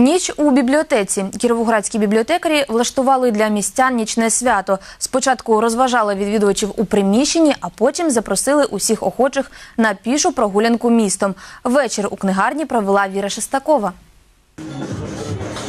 Ніч у бібліотеці. Кіровоградські бібліотекарі влаштували для містян нічне свято. Спочатку розважали відвідувачів у приміщенні, а потім запросили усіх охочих на пішу прогулянку містом. Вечір у книгарні провела Віра Шестакова.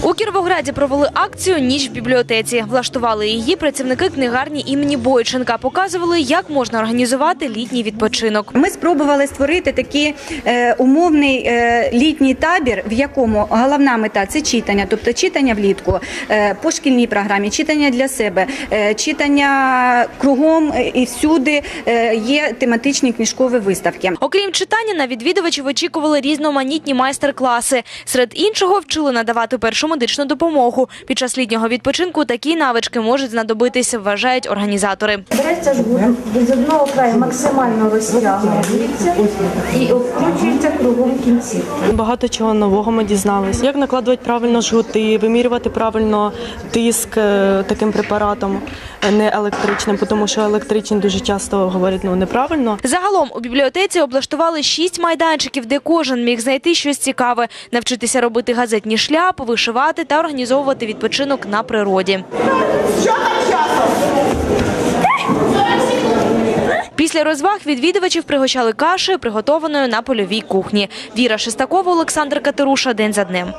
У Кіровограді провели акцію Ніч в бібліотеці. Влаштували її працівники книгарні імені Бойченка. Показували, як можна організувати літній відпочинок. Ми спробували створити такий е, умовний е, літній табір, в якому головна мета це читання, тобто читання влітку е, по шкільній програмі, читання для себе, е, читання кругом і всюди е, є тематичні книжкові виставки. Окрім читання, на відвідувачів очікували різноманітні майстер-класи. Серед іншого вчили надавати першу медичну допомогу. Під час літнього відпочинку такі навички можуть знадобитися, вважають організатори. Береться жгут, з одного краю максимально розтягується і обкручується кругом кінці. Багато чого нового ми дізналися. Як накладувати правильно жгути, вимірювати правильно тиск е, таким препаратом, не електричним, тому що електричні дуже часто говорять ну неправильно. Загалом у бібліотеці облаштували шість майданчиків, де кожен міг знайти щось цікаве, навчитися робити газетні шляпи, вишивати та організовувати відпочинок на природі. Після розваг відвідувачів пригощали кашею, приготованою на польовій кухні. Віра Шестакова, Олександр Катеруша. День за днем.